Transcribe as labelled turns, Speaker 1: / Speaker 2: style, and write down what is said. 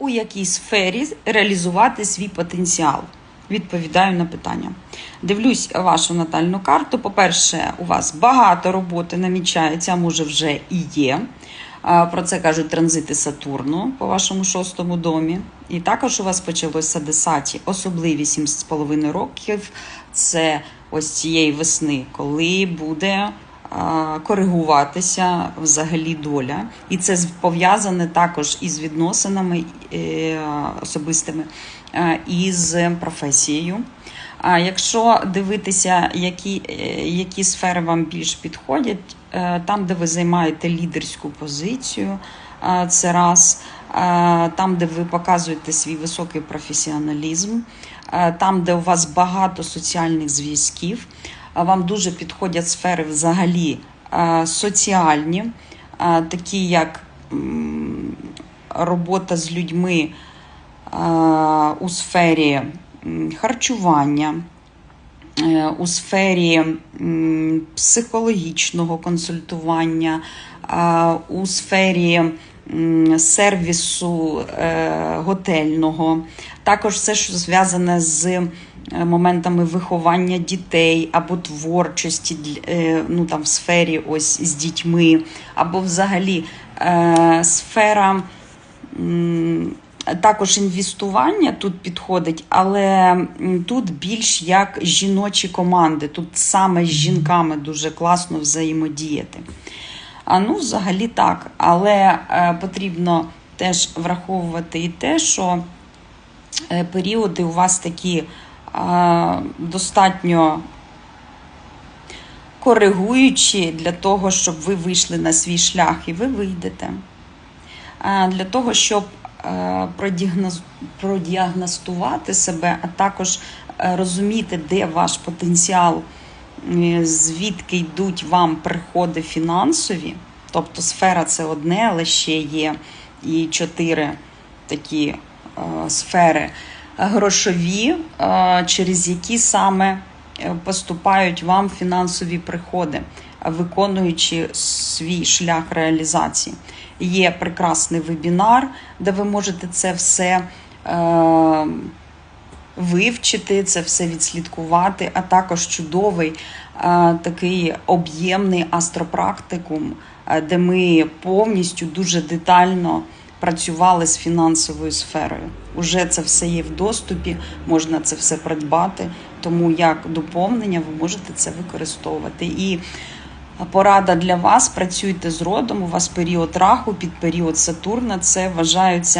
Speaker 1: у якій сфері реалізувати свій потенціал? Відповідаю на питання. Дивлюсь вашу натальну карту. По-перше, у вас багато роботи намічається, може вже і є. Про це кажуть транзити Сатурну по вашому шостому домі. І також у вас почалося десаті, особливі 7,5 років. Це ось цієї весни, коли буде коригуватися взагалі доля. І це пов'язане також із відносинами е, особистими е, і з професією. А якщо дивитися, які, е, які сфери вам більш підходять, там, де ви займаєте лідерську позицію, це раз, там, де ви показуєте свій високий професіоналізм, там, де у вас багато соціальних зв'язків, вам дуже підходять сфери взагалі е, соціальні, е, такі як робота з людьми е, у сфері харчування, у сфері психологічного консультування, у сфері сервісу готельного, також все, що зв'язане з моментами виховання дітей або творчості е, ну, там, в сфері ось з дітьми, або взагалі е, сфера. також інвестування тут підходить, але тут більш як жіночі команди. Тут саме з жінками дуже класно взаємодіяти. А ну, взагалі так. Але е, потрібно теж враховувати і те, що е, періоди у вас такі е, достатньо коригуючі для того, щоб ви вийшли на свій шлях і ви вийдете. Для того, щоб е, продіагностувати себе, а також е, розуміти, де ваш потенціал, звідки йдуть вам приходи фінансові. Тобто сфера це одне, але ще є і чотири такі е, сфери грошові, е, через які саме е, поступають вам фінансові приходи, виконуючи свій шлях реалізації. Є прекрасний вебінар, де ви можете це все е, вивчити, це все відслідкувати, а також чудовий такий об'ємний астропрактикум, де ми повністю дуже детально працювали з фінансовою сферою. Уже це все є в доступі, можна це все придбати. Тому як доповнення ви можете це використовувати. І порада для вас: працюйте з родом. У вас період раху під період Сатурна. Це вважаються